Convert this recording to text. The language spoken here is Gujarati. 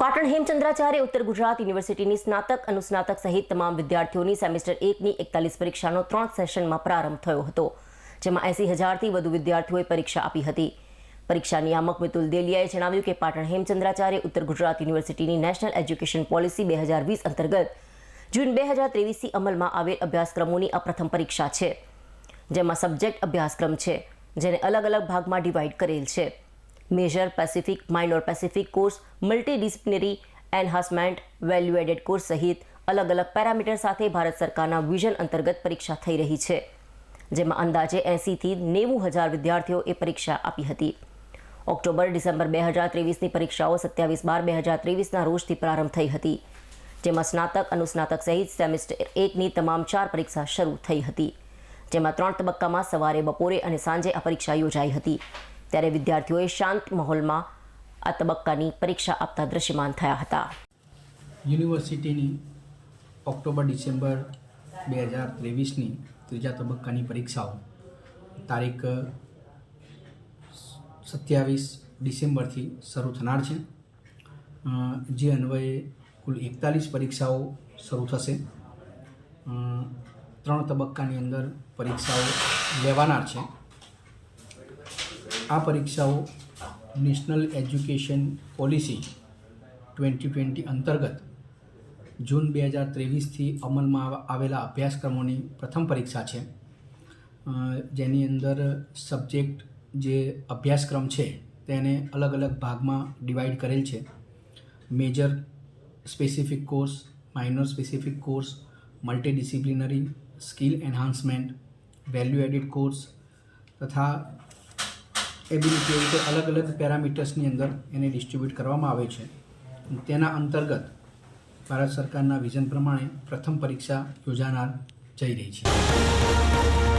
પાટણ હેમચંદ્રાચાર્ય ઉત્તર ગુજરાત યુનિવર્સિટીની સ્નાતક, અનુસ્નાતક સહિત તમામ વિદ્યાર્થીઓની સેમેસ્ટર એકની એકતાલીસ પરીક્ષાનો ત્રણ સેશનમાં પ્રારંભ થયો હતો, જેમાં એસી હજારથી વધુ વિદ્યાર્થીઓએ પરીક્ષા આપી હતી. પરીક્ષા નિયામક મિતુલ દેલિયાએ જણાવ્યું કે પાટણ હેમચંદ્રાચાર્ય ઉત્તર ગુજરાત યુનિવર્સિટીની નેશનલ એજ્યુકેશન પોલિસી બે હજાર વીસ અંતર્ગત જૂન બે હજાર ત્રેવીસથી અમલમાં આવેલ અભ્યાસક્રમોની આ પ્રથમ પરીક્ષા છે, જેમાં સબ્જેક્ટ અભ્યાસક્રમ છે, જેને અલગ અલગ ભાગમાં ડિવાઈડ કરેલ છે. Major specific minor specific course multidisciplinary enhancement value added course સહિત અલગ અલગ પેરામીટર સાથે ભારત સરકારના વિઝન અંતર્ગત પરીક્ષા થઈ રહી છે, જેમાં અંદાજે એંસીથી નેવું હજાર વિદ્યાર્થીઓએ પરીક્ષા આપી હતી. ઓક્ટોબર, ડિસેમ્બર બે હજાર ત્રેવીસની પરીક્ષાઓ સત્યાવીસ બાર બે હજાર ત્રેવીસના રોજથી પ્રારંભ થઈ હતી, જેમાં સ્નાતક, અનુસ્નાતક સહિત સેમેસ્ટર એકની તમામ ચાર પરીક્ષા શરૂ થઈ હતી, જેમાં ત્રણ તબક્કામાં સવારે, બપોરે અને સાંજે આ પરીક્ષા યોજાઈ હતી. ત્યારે વિદ્યાર્થીઓએ શાંત માહોલમાં આ તબક્કાની પરીક્ષા આપતા દ્રશ્યમાન થયા હતા. યુનિવર્સિટીની ઓક્ટોબર, ડિસેમ્બર બે હજાર ત્રેવીસની ત્રીજા તબક્કાની પરીક્ષાઓ. તારીખ સત્યાવીસ ડિસેમ્બરથી શરૂ થનાર છે. જે અન્વયે કુલ એકતાલીસ પરીક્ષાઓ શરૂ થશે. ત્રણ તબક્કાની અંદર પરીક્ષાઓ લેવાનાર છે. આ પરીક્ષાઓ national education policy twenty twenty અંતર્ગત જૂન બે હજાર ત્રેવીસથી અમલમાં આવેલા અભ્યાસક્રમોની પ્રથમ પરીક્ષા છે. જેની અંદર સબ્જેક્ટ જે અભ્યાસક્રમ છે તેને અલગ અલગ ભાગમાં ડિવાઈડ કરેલ છે. Major specific course, minor specific course, multidisciplinary, skill enhancement, value added course તથા એબિલિટી રીતે અલગ અલગ પેરામીટર્સની અંદર એને ડિસ્ટ્રીબ્યુટ કરવામાં આવે છે. તેના અંતર્ગત ભારત સરકારના વિઝન પ્રમાણે પ્રથમ પરીક્ષા યોજાનાર જઈ રહી છે.